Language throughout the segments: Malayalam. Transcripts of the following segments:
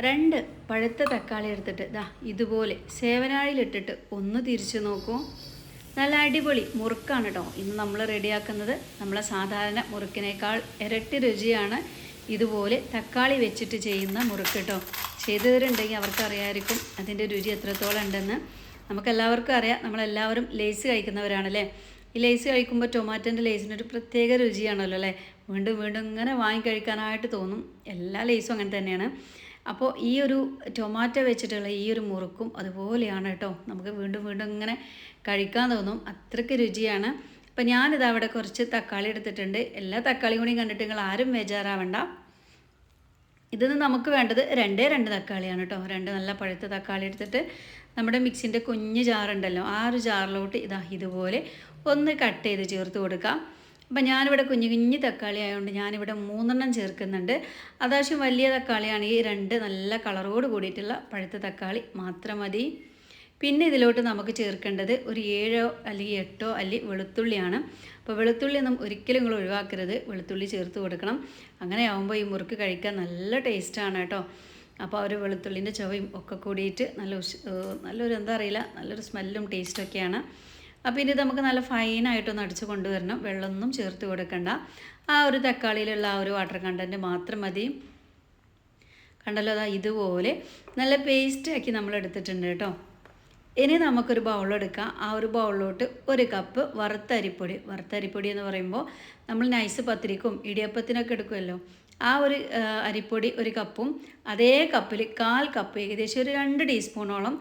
രണ്ട് പഴുത്ത തക്കാളി എടുത്തിട്ട് ദാ ഇതുപോലെ സേവനാഴിയിലിട്ടിട്ട് ഒന്ന് തിരിച്ചു നോക്കൂ. നല്ല അടിപൊളി മുറുക്കാണ് കേട്ടോ ഇന്ന് നമ്മൾ റെഡിയാക്കുന്നത് നമ്മളെ സാധാരണ മുറുക്കിനേക്കാൾ ഇരട്ടി രുചിയാണ് ഇതുപോലെ തക്കാളി വെച്ചിട്ട് ചെയ്യുന്ന മുറുക്ക് കേട്ടോ ചെയ്തവരുണ്ടെങ്കിൽ അവർക്കറിയായിരിക്കും അതിന്റെ രുചി എത്രത്തോളം ഉണ്ടെന്ന്. നമുക്കെല്ലാവർക്കും അറിയാം നമ്മളെല്ലാവരും ലേസ് കഴിക്കുന്നവരാണല്ലേ? ഈ ലേസ് കഴിക്കുമ്പോൾ ടൊമാറ്റോന്റെ ഒരു പ്രത്യേക രുചിയാണല്ലോ അല്ലേ? വീണ്ടും വീണ്ടും ഇങ്ങനെ വാങ്ങി കഴിക്കാനായിട്ട് തോന്നും. എല്ലാ ലേസും അങ്ങനെ തന്നെയാണ്. അപ്പോൾ ഈ ഒരു ടൊമാറ്റോ വെച്ചിട്ടുള്ള ഈ ഒരു മുറുക്കും അതുപോലെയാണ് കേട്ടോ. നമുക്ക് വീണ്ടും വീണ്ടും ഇങ്ങനെ കഴിക്കാൻ തോന്നും. അത്രയ്ക്ക് രുചിയാണ്. അപ്പം ഞാനിത് അവിടെ കുറച്ച് തക്കാളി എടുത്തിട്ടുണ്ട്. എല്ലാ തക്കാളിയും കൂടിയും കണ്ടിട്ട് നിങ്ങൾ ആരും ബേജാറാവണ്ട. ഇതിന് നമുക്ക് വേണ്ടത് രണ്ടേ രണ്ട് തക്കാളിയാണ് കേട്ടോ. രണ്ട് നല്ല പഴുത്ത തക്കാളി എടുത്തിട്ട് നമ്മുടെ മിക്സിന്റെ കുഞ്ഞ് ജാറുണ്ടല്ലോ ആ ഒരു ജാറിലോട്ട് ഇതാ ഇതുപോലെ ഒന്ന് കട്ട് ചെയ്ത് ചേർത്ത് കൊടുക്കാം. അപ്പം ഞാനിവിടെ കുഞ്ഞു കുഞ്ഞു തക്കാളി ആയതുകൊണ്ട് ഞാനിവിടെ മൂന്നെണ്ണം ചേർക്കുന്നുണ്ട്. അതാവശ്യം വലിയ തക്കാളിയാണ്. ഈ രണ്ട് നല്ല കളറോട് കൂടിയിട്ടുള്ള പഴുത്ത തക്കാളി മാത്രം മതി. പിന്നെ ഇതിലോട്ട് നമുക്ക് ചേർക്കേണ്ടത് ഒരു ഏഴോ അല്ലെങ്കിൽ എട്ടോ അല്ലെങ്കിൽ വെളുത്തുള്ളിയാണ്. അപ്പോൾ വെളുത്തുള്ളി ഒന്നും ഒരിക്കലും നിങ്ങൾ ഒഴിവാക്കരുത്. വെളുത്തുള്ളി ചേർത്ത് കൊടുക്കണം. അങ്ങനെ ആകുമ്പോൾ ഈ മുറുക്ക് കഴിക്കാൻ നല്ല ടേസ്റ്റാണ് കേട്ടോ. അപ്പോൾ ആ ഒരു വെളുത്തുള്ളിന്റെ ചുവയും ഒക്കെ കൂടിയിട്ട് നല്ല നല്ലൊരു എന്താ അറിയില്ല നല്ലൊരു സ്മെല്ലും ടേസ്റ്റൊക്കെയാണ്. അപ്പോൾ ഇനി നമുക്ക് നല്ല ഫൈനായിട്ടൊന്ന് അടിച്ച് കൊണ്ടുവരണം. വെള്ളമൊന്നും ചേർത്ത് കൊടുക്കണ്ട. ആ ഒരു തക്കാളിയിലുള്ള ആ ഒരു വാട്ടർ കണ്ടന്റ് മാത്രം മതി. കണ്ടല്ലോ അതാ ഇതുപോലെ നല്ല പേസ്റ്റാക്കി നമ്മൾ എടുത്തിട്ടുണ്ട് കേട്ടോ. ഇനി നമുക്കൊരു ബൗളെടുക്കാം ആ ഒരു ബൗളിലോട്ട് ഒരു കപ്പ് വറുത്തരിപ്പൊടി വറുത്തരിപ്പൊടി എന്ന് പറയുമ്പോൾ നമ്മൾ നൈസ് പത്തിരിക്കും ഇടിയപ്പത്തിനൊക്കെ എടുക്കുമല്ലോ. ആ ഒരു അരിപ്പൊടി ഒരു കപ്പും അതേ കപ്പിൽ കാൽ കപ്പ് ഏകദേശം ഒരു രണ്ട് ടീസ്പൂണോളം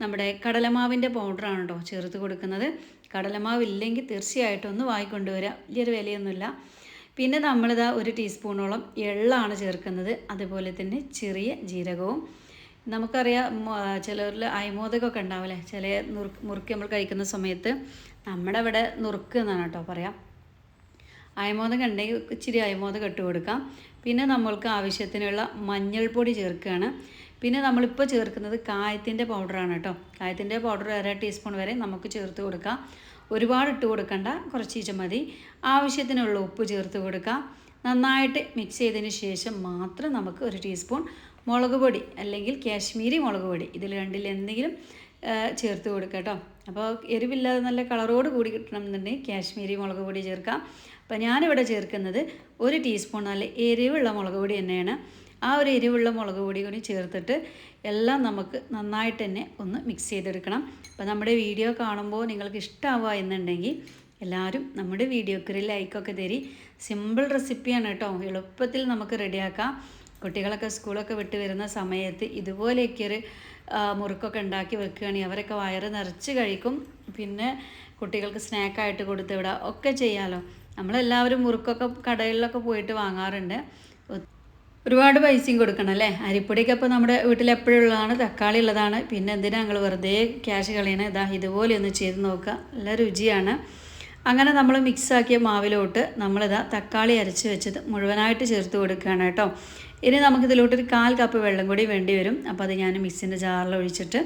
നമ്മുടെ കടലമാവിന്റെ പൗഡറാണ് കേട്ടോ ചേർത്ത് കൊടുക്കുന്നത്. കടലമാവ് ഇല്ലെങ്കിൽ തീർച്ചയായിട്ടും ഒന്ന് വാങ്ങിക്കൊണ്ടുവരിക വലിയൊരു വിലയൊന്നുമില്ല. പിന്നെ നമ്മളിതാ ഒരു ടീസ്പൂണോളം എള്ളാണ് ചേർക്കുന്നത്. അതുപോലെ തന്നെ ചെറിയ ജീരകവും. നമുക്കറിയാം ചിലരിൽ അയമോദകമൊക്കെ ഉണ്ടാവില്ലേ? ചില നുറുക്ക് മുറുക്കി നമ്മൾ കഴിക്കുന്ന സമയത്ത് നമ്മുടെ ഇവിടെ നുറുക്ക് എന്നാണ് കേട്ടോ പറയാം. അയമോദകം ഉണ്ടെങ്കിൽ ഇച്ചിരി അയമോദകം ഇട്ട് കൊടുക്കാം. പിന്നെ നമ്മൾക്ക് ആവശ്യത്തിനുള്ള മഞ്ഞൾപ്പൊടി ചേർക്കുകയാണ്. പിന്നെ നമ്മളിപ്പോൾ ചേർക്കുന്നത് കായത്തിന്റെ പൗഡറാണ് കേട്ടോ. കായത്തിന്റെ പൗഡർ അര ടീസ്പൂൺ വരെ നമുക്ക് ചേർത്ത് കൊടുക്കാം. ഒരുപാട് ഇട്ട് കൊടുക്കണ്ട കുറച്ച് മതി. ആവശ്യത്തിനുള്ള ഉപ്പ് ചേർത്ത് കൊടുക്കാം. നന്നായിട്ട് മിക്സ് ചെയ്തതിന് ശേഷം മാത്രം നമുക്ക് ഒരു ടീസ്പൂൺ മുളക് പൊടി അല്ലെങ്കിൽ കാശ്മീരി മുളക് പൊടി ഇതിൽ രണ്ടിൽ എന്തെങ്കിലും ചേർത്ത് കൊടുക്കുക കേട്ടോ. അപ്പോൾ എരിവില്ലാതെ നല്ല കളറോട് കൂടി കിട്ടണം എന്നുണ്ടെങ്കിൽ കാശ്മീരി മുളക് പൊടി ചേർക്കാം. അപ്പോൾ ഞാനിവിടെ ചേർക്കുന്നത് ഒരു ടീസ്പൂൺ നല്ല എരിവുള്ള മുളക് പൊടി തന്നെയാണ്. ആ ഒരു എരിവുള്ള മുളക് പൊടി കൂടി ചേർത്തിട്ട് എല്ലാം നമുക്ക് നന്നായിട്ട് തന്നെ ഒന്ന് മിക്സ് ചെയ്തെടുക്കണം. അപ്പോൾ നമ്മുടെ വീഡിയോ കാണുമ്പോൾ നിങ്ങൾക്ക് ഇഷ്ടമാവുക എന്നുണ്ടെങ്കിൽ എല്ലാവരും നമ്മുടെ വീഡിയോക്ക് ഒരു ലൈക്കൊക്കെ തരി. സിമ്പിൾ റെസിപ്പിയാണ് കേട്ടോ. എളുപ്പത്തിൽ നമുക്ക് റെഡിയാക്കാം. കുട്ടികളൊക്കെ സ്കൂളൊക്കെ വിട്ട് വരുന്ന സമയത്ത് ഇതുപോലെയൊക്കെ ഒരു മുറുക്കൊക്കെ ഉണ്ടാക്കി വെക്കുകയാണെങ്കിൽ അവരൊക്കെ വയറ് നിറച്ച് കഴിക്കും. പിന്നെ കുട്ടികൾക്ക് സ്നാക്കായിട്ട് കൊടുത്ത് വിടുക ഒക്കെ ചെയ്യാമല്ലോ നമ്മളെല്ലാവരും മുറുക്കൊക്കെ കടകളിലൊക്കെ പോയിട്ട് വാങ്ങാറുണ്ട്. ഒരുപാട് പൈസയും കൊടുക്കണം അല്ലേ? അരിപ്പൊടിയൊക്കെ അപ്പോൾ നമ്മുടെ വീട്ടിൽ എപ്പോഴും ഉള്ളതാണ് തക്കാളി ഉള്ളതാണ്. പിന്നെ എന്തിനാ ഞങ്ങൾ വെറുതെ ക്യാഷ് കളയണേ? ഇതാ ഇതുപോലെ ഒന്ന് ചെയ്ത് നോക്കുക. നല്ല രുചിയാണ്. അങ്ങനെ നമ്മൾ മിക്സാക്കിയ മാവിലോട്ട് നമ്മളിതാ തക്കാളി അരച്ച് വെച്ചത് മുഴുവനായിട്ട് ചേർത്ത് കൊടുക്കുകയാണ് കേട്ടോ. ഇനി നമുക്കിതിലോട്ടൊരു കാൽ കപ്പ് വെള്ളം കൂടി വേണ്ടി വരും. അപ്പോൾ അത് ഞാൻ മിക്സിന്റെ ജാറിൽ ഒഴിച്ചിട്ട്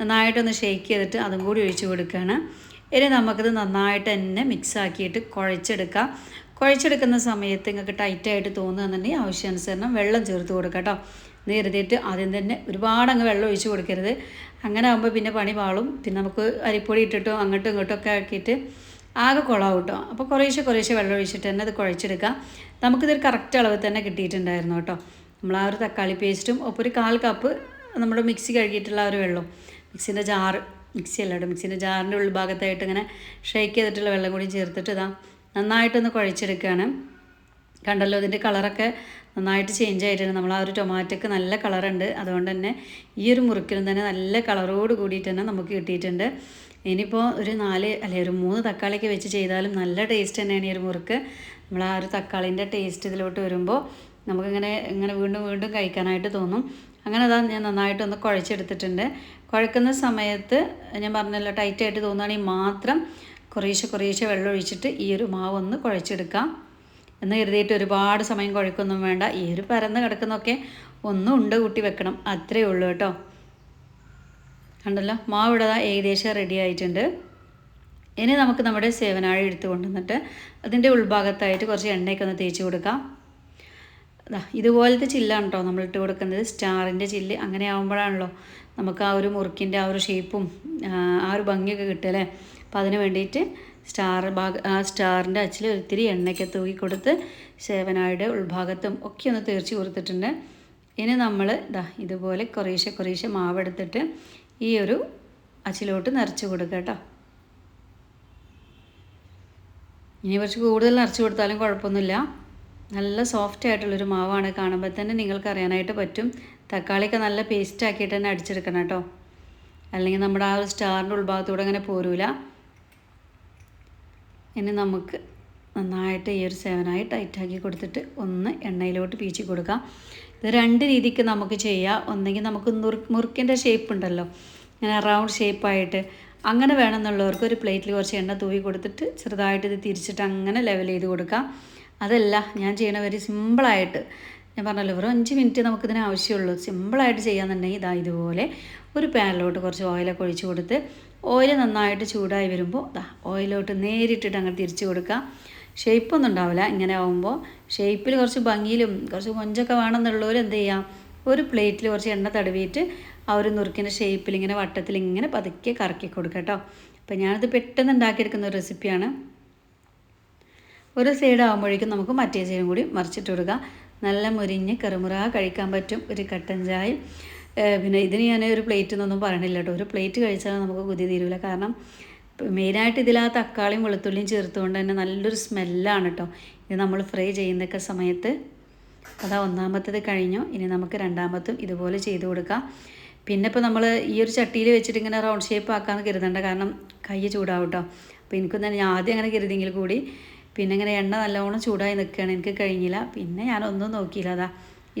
നന്നായിട്ടൊന്ന് ഷെയ്ക്ക് ചെയ്തിട്ട് അതും കൂടി ഒഴിച്ച് കൊടുക്കുകയാണ്. ഇനി നമുക്കിത് നന്നായിട്ട് തന്നെ മിക്സാക്കിയിട്ട് കുഴച്ചെടുക്കാം. കുഴച്ചെടുക്കുന്ന സമയത്ത് നിങ്ങൾക്ക് ടൈറ്റായിട്ട് തോന്നുകയെന്നുണ്ടെങ്കിൽ ആവശ്യാനുസരണം വെള്ളം ചേർത്ത് കൊടുക്കുക കേട്ടോ നേരത്തേറ്റ് ആദ്യം തന്നെ ഒരുപാട് അങ്ങ് വെള്ളം ഒഴിച്ച് കൊടുക്കരുത്. അങ്ങനെ ആകുമ്പോൾ പിന്നെ പണി പാളും. പിന്നെ നമുക്ക് അരിപ്പൊടി ഇട്ടിട്ടോ അങ്ങോട്ടും ഇങ്ങോട്ടും ഒക്കെ ആക്കിയിട്ട് ആകെ കുളമാവും കേട്ടോ അപ്പോൾ കുറേശ്ശെ കുറേശ്ശെ വെള്ളം ഒഴിച്ചിട്ട് തന്നെ അത് കുഴച്ചെടുക്കാം നമുക്കിതൊരു കറക്റ്റ് അളവ് തന്നെ കിട്ടിയിട്ടുണ്ടായിരുന്നു കേട്ടോ നമ്മൾ ആ ഒരു തക്കാളി പേസ്റ്റും ഒപ്പം ഒരു കാൽ കപ്പ് നമ്മുടെ മിക്സി കഴുകിയിട്ടുള്ള ആ ഒരു വെള്ളം മിക്സിന്റെ ജാറ് മിക്സി അല്ല കേട്ടോ മിക്സിന്റെ ജാറിന്റെ ഉൾഭാഗത്തായിട്ട് ഇങ്ങനെ ഷേക്ക് ചെയ്തിട്ടുള്ള വെള്ളം കൂടി ചേർത്തിട്ട് ഇതാ നന്നായിട്ടൊന്ന് കുഴച്ചെടുക്കുകയാണ്. കണ്ടല്ലോ ഇതിന്റെ കളറൊക്കെ നന്നായിട്ട് ചേഞ്ച് ആയിട്ടുണ്ട്. നമ്മൾ ആ ഒരു ടൊമാറ്റോക്ക് നല്ല കളറുണ്ട്. അതുകൊണ്ട് തന്നെ ഈ ഒരു മുറുക്കിനും തന്നെ നല്ല കളറോട് കൂടിയിട്ട് തന്നെ നമുക്ക് കിട്ടിയിട്ടുണ്ട്. ഇനിയിപ്പോൾ ഒരു നാല് അല്ലെ ഒരു മൂന്ന് തക്കാളിയൊക്കെ വെച്ച് ചെയ്താലും നല്ല ടേസ്റ്റ് തന്നെയാണ് ഈ ഒരു മുറുക്ക്. നമ്മൾ ആ ഒരു തക്കാളിന്റെ ടേസ്റ്റ് ഇതിലോട്ട് വരുമ്പോൾ നമുക്കിങ്ങനെ ഇങ്ങനെ വീണ്ടും വീണ്ടും കഴിക്കാനായിട്ട് തോന്നും. അങ്ങനെ അതാ ഞാൻ നന്നായിട്ടൊന്ന് കുഴച്ചെടുത്തിട്ടുണ്ട്. കുഴക്കുന്ന സമയത്ത് ഞാൻ പറഞ്ഞല്ലോ ടൈറ്റായിട്ട് തോന്നുകയാണെങ്കിൽ മാത്രം കുറേശ്ശെ കുറേശ്ശെ വെള്ളം ഒഴിച്ചിട്ട് ഈ ഒരു മാവ് ഒന്ന് കുഴച്ചെടുക്കാം. എന്ന് കരുതിയിട്ട് ഒരുപാട് സമയം കുഴക്കൊന്നും വേണ്ട. ഈ ഒരു പരന്ന് കിടക്കുന്നൊക്കെ ഒന്നും ഉണ്ട് കൂട്ടി വെക്കണം. അത്രയേ ഉള്ളൂ കേട്ടോ. കണ്ടല്ലോ? മാവ് ഇവിടെ ഏകദേശം റെഡി ആയിട്ടുണ്ട്. ഇനി നമുക്ക് നമ്മുടെ സേവനാഴി എടുത്തു കൊണ്ടുവന്നിട്ട് അതിന്റെ ഉൾഭാഗത്തായിട്ട് കുറച്ച് എണ്ണയൊക്കെ ഒന്ന് തേച്ച് കൊടുക്കാം. ഇതുപോലത്തെ ചില്ലാണ് കേട്ടോ നമ്മൾ ഇട്ട് കൊടുക്കുന്നത്. സ്റ്റാറിന്റെ ചില്ല് അങ്ങനെ ആകുമ്പോഴാണല്ലോ നമുക്ക് ആ ഒരു മുറുക്കിന്റെ ആ ഒരു ഷേപ്പും ആ ഒരു ഭംഗിയൊക്കെ കിട്ടുക അല്ലേ? അപ്പോൾ അതിന് വേണ്ടിയിട്ട് സ്റ്റാർ ഭാഗ ആ സ്റ്റാറിന്റെ അച്ചിൽ ഒത്തിരി എണ്ണയ്ക്ക് തൂക്കി കൊടുത്ത് സേവനായുടെ ഉൾഭാഗത്തും ഒക്കെ ഒന്ന് തീർച്ച കൊടുത്തിട്ടുണ്ട്. ഇനി നമ്മൾ ഇതാ ഇതുപോലെ കുറേശ്ശെ കുറേശ്ശെ മാവെടുത്തിട്ട് ഈ ഒരു അച്ചിലോട്ട് നിറച്ച് കൊടുക്കുക കേട്ടോ. ഇനി കുറച്ച് കൂടുതൽ നിറച്ച് കൊടുത്താലും കുഴപ്പമൊന്നുമില്ല. നല്ല സോഫ്റ്റ് ആയിട്ടുള്ളൊരു മാവാണ് കാണുമ്പോൾ തന്നെ നിങ്ങൾക്ക് അറിയാനായിട്ട് പറ്റും. തക്കാളിയൊക്കെ നല്ല പേസ്റ്റ് ആക്കിയിട്ട് തന്നെ അടിച്ചെടുക്കണം കേട്ടോ. അല്ലെങ്കിൽ നമ്മുടെ ആ ഒരു സ്റ്റാറിന്റെ ഉൾഭാഗത്തൂടെ അങ്ങനെ പോരൂല. ഇനി നമുക്ക് നന്നായിട്ട് ഈ ഒരു സേവനായി ടൈറ്റാക്കി കൊടുത്തിട്ട് ഒന്ന് എണ്ണയിലോട്ട് പീച്ചി കൊടുക്കാം. ഇത് രണ്ട് രീതിക്ക് നമുക്ക് ചെയ്യാം. ഒന്നെങ്കിൽ നമുക്ക് മുറുക്കിന്റെ ഷേപ്പ് ഉണ്ടല്ലോ. ഇങ്ങനെ റൗണ്ട് ഷേപ്പായിട്ട് അങ്ങനെ വേണമെന്നുള്ളവർക്ക് ഒരു പ്ലേറ്റിൽ കുറച്ച് എണ്ണ തൂവി കൊടുത്തിട്ട് ചെറുതായിട്ട് ഇത് തിരിച്ചിട്ട് അങ്ങനെ ലെവൽ ചെയ്ത് കൊടുക്കാം. അതല്ല ഞാൻ ചെയ്യണ വെരി സിമ്പിളായിട്ട് ഞാൻ പറഞ്ഞല്ലോ വെറും അഞ്ച് മിനിറ്റ് നമുക്കിതിന് ആവശ്യമുള്ളൂ. സിമ്പിളായിട്ട് ചെയ്യാന്നുണ്ടെങ്കിൽ ഇതാ ഇതുപോലെ ഒരു പാനിലോട്ട് കുറച്ച് ഓയിലൊക്കെ ഒഴിച്ച് കൊടുത്ത് ഓയിൽ നന്നായിട്ട് ചൂടായി വരുമ്പോൾ ഇതാ ഓയിലോട്ട് നേരിട്ടിട്ട് അങ്ങനെ തിരിച്ചു കൊടുക്കുക ഷേപ്പൊന്നും ഉണ്ടാവില്ല ഇങ്ങനെ ആകുമ്പോൾ ഷേപ്പിൽ കുറച്ച് ഭംഗിയിലും കുറച്ച് മൊഞ്ചൊക്കെ വേണമെന്നുള്ളവർ എന്ത് ചെയ്യാം? ഒരു പ്ലേറ്റിൽ കുറച്ച് എണ്ണ തടവിയിട്ട് ആ ഒരു നുറുക്കിന്റെ ഷേപ്പിൽ ഇങ്ങനെ വട്ടത്തിൽ ഇങ്ങനെ പതുക്കെ കറക്കി കൊടുക്കുക കേട്ടോ. അപ്പോൾ ഞാനത് പെട്ടെന്ന് ഉണ്ടാക്കിയെടുക്കുന്ന ഒരു റെസിപ്പിയാണ് ഒരു സൈഡ് ആകുമ്പോഴേക്കും നമുക്ക് മറ്റേ സൈഡും കൂടി മറിച്ചിട്ട് കൊടുക്കുക നല്ല മുരിഞ്ഞ് കറുമുറ കഴിക്കാൻ പറ്റും. ഒരു കട്ടൻ ചായ പിന്നെ ഇതിന് ഞാൻ ഒരു പ്ലേറ്റ് എന്നൊന്നും പറയണില്ല കേട്ടോ. ഒരു പ്ലേറ്റ് കഴിച്ചാൽ നമുക്ക് കുതി തീരില്ല കാരണം മെയിനായിട്ട് ഇതിൽ ആ തക്കാളിയും വെളുത്തുള്ളിയും ചേർത്തുകൊണ്ട് തന്നെ നല്ലൊരു സ്മെല്ലാണ് കേട്ടോ. ഇത് നമ്മൾ ഫ്രൈ ചെയ്യുന്നൊക്കെ സമയത്ത് അതാ ഒന്നാമത്തത് കഴിഞ്ഞു. ഇനി നമുക്ക് രണ്ടാമത്തും ഇതുപോലെ ചെയ്ത് കൊടുക്കാം. പിന്നെ ഇപ്പോൾ നമ്മൾ ഈ ഒരു ചട്ടിയിൽ വെച്ചിട്ട് ഇങ്ങനെ റൗണ്ട് ഷേപ്പ് ആക്കാമെന്ന് കരുതണ്ട. കാരണം കൈ ചൂടാവും കേട്ടോ. അപ്പോൾ എനിക്കൊന്നും ഞാൻ ആദ്യം അങ്ങനെ കരുതിയെങ്കിൽ കൂടി പിന്നെ ഇങ്ങനെ എണ്ണ നല്ലവണ്ണം ചൂടായി നിൽക്കുകയാണ് എനിക്ക് കഴിഞ്ഞില്ല. പിന്നെ ഞാനൊന്നും നോക്കിയില്ല. അതാ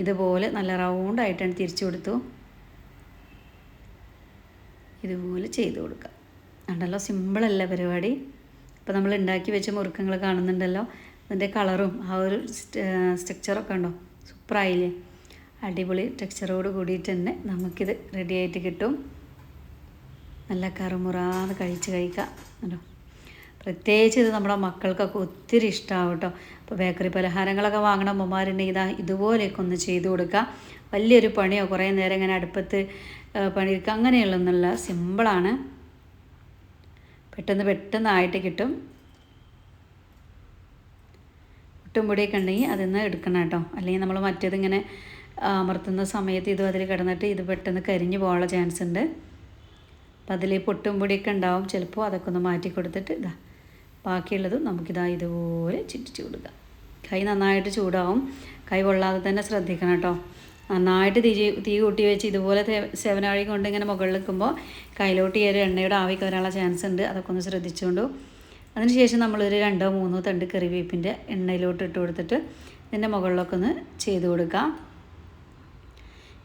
ഇതുപോലെ നല്ല റൗണ്ടായിട്ടാണ് തിരിച്ചു കൊടുത്തു. ഇതുപോലെ ചെയ്തു കൊടുക്കുക. ഉണ്ടല്ലോ സിമ്പിളല്ല പരിപാടി. ഇപ്പോൾ നമ്മൾ ഉണ്ടാക്കി വെച്ച മുറുക്കങ്ങൾ കാണുന്നുണ്ടല്ലോ. അതിന്റെ കളറും ആ ഒരു സ്ട്രക്ചറൊക്കെ ഉണ്ടോ സൂപ്പറായില്ലേ? അടിപൊളി ടെക്സ്ചറോട് കൂടിയിട്ട് തന്നെ നമുക്കിത് റെഡി ആയിട്ട് കിട്ടും. നല്ല കറുമുറാന്ന് കഴിച്ച് കഴിക്കാം കേട്ടോ പ്രത്യേകിച്ച് ഇത് നമ്മുടെ മക്കൾക്കൊക്കെ ഒത്തിരി ഇഷ്ടമാവും കേട്ടോ. അപ്പോൾ ബേക്കറി പലഹാരങ്ങളൊക്കെ വാങ്ങണ. അമ്മമാരുണ്ടെങ്കിൽ ഇതാ ഇതുപോലെയൊക്കെ ഒന്ന് ചെയ്ത് കൊടുക്കുക വലിയൊരു പണിയോ. കുറേ നേരം ഇങ്ങനെ അടുപ്പത്ത് പണിയെടുക്കുക. അങ്ങനെയുള്ളൊന്നുള്ള സിമ്പിളാണ്. പെട്ടെന്ന് പെട്ടെന്നായിട്ട് കിട്ടും. ഒട്ടും പൊടിയൊക്കെ ഉണ്ടെങ്കിൽ അതിൽ നിന്ന് എടുക്കണം കേട്ടോ. അല്ലെങ്കിൽ നമ്മൾ മറ്റേതിങ്ങനെ അമർത്തുന്ന സമയത്ത് ഇതും അതിൽ കിടന്നിട്ട് ഇത് പെട്ടെന്ന് കരിഞ്ഞു പോകാനുള്ള ചാൻസ് ഉണ്ട് അപ്പം അതിൽ പൊട്ടും പൊടിയൊക്കെ ഉണ്ടാവും ചിലപ്പോൾ അതൊക്കെ ഒന്ന് മാറ്റി കൊടുത്തിട്ട് ഇതാ. ബാക്കിയുള്ളതും നമുക്കിതാ ഇതുപോലെ ചുറ്റിച്ച് കൊടുക്കാം കൈ നന്നായിട്ട് ചൂടാവും. കൈ കൊള്ളാതെ തന്നെ ശ്രദ്ധിക്കണം കേട്ടോ. നന്നായിട്ട് തീ തീ കൂട്ടി വെച്ച് ഇതുപോലെ സെവനാഴി കൊണ്ട് ഇങ്ങനെ മുകളിൽ നിൽക്കുമ്പോൾ കയ്യിലോട്ട് ഈ ഒരു എണ്ണയുടെ ആവി കയറാനുള്ള ചാൻസ് ഉണ്ട്. അതൊക്കെ ഒന്ന് ശ്രദ്ധിച്ചുകൊണ്ട് അതിനുശേഷം നമ്മളൊരു രണ്ടോ മൂന്നോ തണ്ട് കറിവേപ്പിന്റെ എണ്ണയിലോട്ട് ഇട്ട് കൊടുത്തിട്ട് ഇതിന്റെ മുകളിലൊക്കെ ഒന്ന് ചെയ്ത് കൊടുക്കാം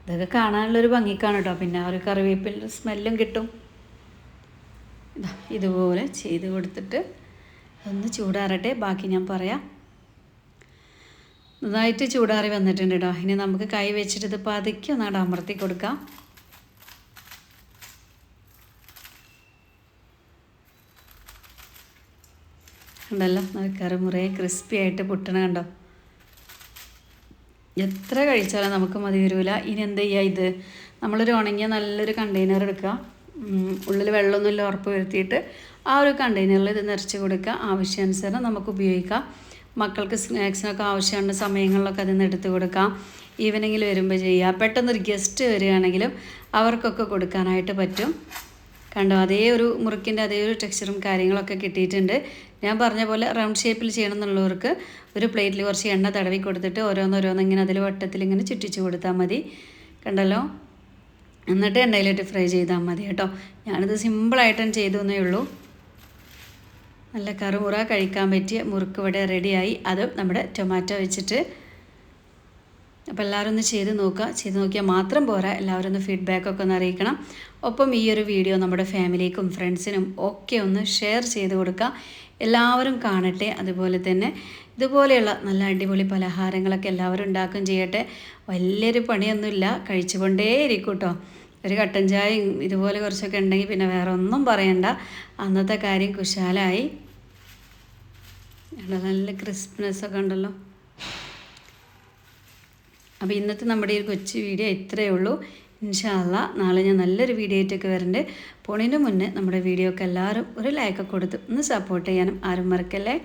ഇതൊക്കെ കാണാനുള്ളൊരു ഭംഗിക്കാണ് കേട്ടോ. പിന്നെ ആ ഒരു കറിവേപ്പിന്റെ സ്മെല്ലും കിട്ടും. ഇതുപോലെ ചെയ്ത് കൊടുത്തിട്ട് ഒന്ന് ചൂടാറട്ടെ ബാക്കി ഞാൻ പറയാം. നന്നായിട്ട് ചൂടാറി വന്നിട്ടുണ്ട് കേട്ടോ ഇനി നമുക്ക് കൈ വെച്ചിട്ട് ഇത് പതുക്കി ഒന്നാട് അമർത്തി കൊടുക്കാം. ഉണ്ടല്ലോ കറുമുറയെ ക്രിസ്പി ആയിട്ട് പൊട്ടണ കണ്ടോ? എത്ര കഴിച്ചാലും നമുക്ക് മതി വരില്ല ഇനി എന്ത് ചെയ്യുക ഇത്? നമ്മളൊരു ഉണങ്ങിയ നല്ലൊരു കണ്ടെയ്നർ എടുക്കുക ഉള്ളിൽ വെള്ളമൊന്നുമില്ല ഉറപ്പ് വരുത്തിയിട്ട് ആ ഒരു കണ്ടെയ്നറിൽ ഇത് നിറച്ച് കൊടുക്കുക. ആവശ്യാനുസരണം നമുക്ക് ഉപയോഗിക്കാം. മക്കൾക്ക് സ്നാക്സിനൊക്കെ ആവശ്യമുള്ള സമയങ്ങളിലൊക്കെ അതിൽ നിന്ന് എടുത്തു കൊടുക്കാം. ഈവനിങ്ങിൽ വരുമ്പോൾ ചെയ്യുക പെട്ടെന്നൊരു ഗസ്റ്റ് വരികയാണെങ്കിലും അവർക്കൊക്കെ കൊടുക്കാനായിട്ട് പറ്റും. കണ്ടോ? അതേ ഒരു മുറുക്കിന്റെ അതേ ഒരു ടെക്സ്ചറും കാര്യങ്ങളൊക്കെ കിട്ടിയിട്ടുണ്ട്. ഞാൻ പറഞ്ഞ പോലെ റൗണ്ട് ഷേപ്പിൽ ചെയ്യണം എന്നുള്ളവർക്ക് ഒരു പ്ലേറ്റിൽ കുറച്ച് എണ്ണ തടവി കൊടുത്തിട്ട് ഓരോന്നോരോന്ന് ഇങ്ങനെ അതിൽ വട്ടത്തിൽ ഇങ്ങനെ ചുറ്റിച്ച് കൊടുത്താൽ മതി. കണ്ടല്ലോ? എന്നിട്ട് എണ്ണയിലിട്ട് ഫ്രൈ ചെയ്താൽ മതി കേട്ടോ. ഞാനിത് സിമ്പിളായിട്ടും ചെയ്തു എന്നേ ഉള്ളൂ. നല്ല കറുമുറ കഴിക്കാൻ പറ്റിയ മുറുക്ക് ഇവിടെ റെഡിയായി അത് നമ്മുടെ ടൊമാറ്റോ വെച്ചിട്ട് അപ്പോൾ എല്ലാവരും ഒന്ന് ചെയ്ത് നോക്കുക. ചെയ്ത് നോക്കിയാൽ മാത്രം പോരാ. എല്ലാവരും ഒന്ന് ഫീഡ്ബാക്കൊക്കെ ഒന്ന് അറിയിക്കണം. ഒപ്പം ഈ ഒരു വീഡിയോ നമ്മുടെ ഫാമിലിക്കും ഫ്രണ്ട്സിനും ഒക്കെ ഒന്ന് ഷെയർ ചെയ്ത് കൊടുക്കുക. എല്ലാവരും കാണട്ടെ. അതുപോലെ തന്നെ ഇതുപോലെയുള്ള നല്ല അടിപൊളി പലഹാരങ്ങളൊക്കെ എല്ലാവരും ഉണ്ടാക്കുകയും ചെയ്യട്ടെ. വലിയൊരു പണിയൊന്നുമില്ല. കഴിച്ചുകൊണ്ടേ ഇരിക്കും കേട്ടോ ഒരു കട്ടൻ ചായയും ഇതുപോലെ കുറച്ചൊക്കെ ഉണ്ടെങ്കിൽ പിന്നെ വേറെ ഒന്നും പറയണ്ട. അന്നത്തെ കാര്യം കുശാലായി. നല്ല ക്രിസ്പ്നെസ് ഒക്കെ ഉണ്ടല്ലോ. അപ്പോൾ ഇന്നത്തെ നമ്മുടെ ഈ കൊച്ചു വീഡിയോ ഇത്രയേ ഉള്ളൂ. ഇൻഷാല്ല നാളെ ഞാൻ നല്ലൊരു വീഡിയോ ആയിട്ടൊക്കെ വരണ്ട്. പോണതിന് മുന്നേ നമ്മുടെ വീഡിയോക്ക് എല്ലാവരും ഒരു ലൈക്കൊക്കെ കൊടുത്ത് ഒന്ന് സപ്പോർട്ട് ചെയ്യാനും ആരും മറക്കല്ലേ?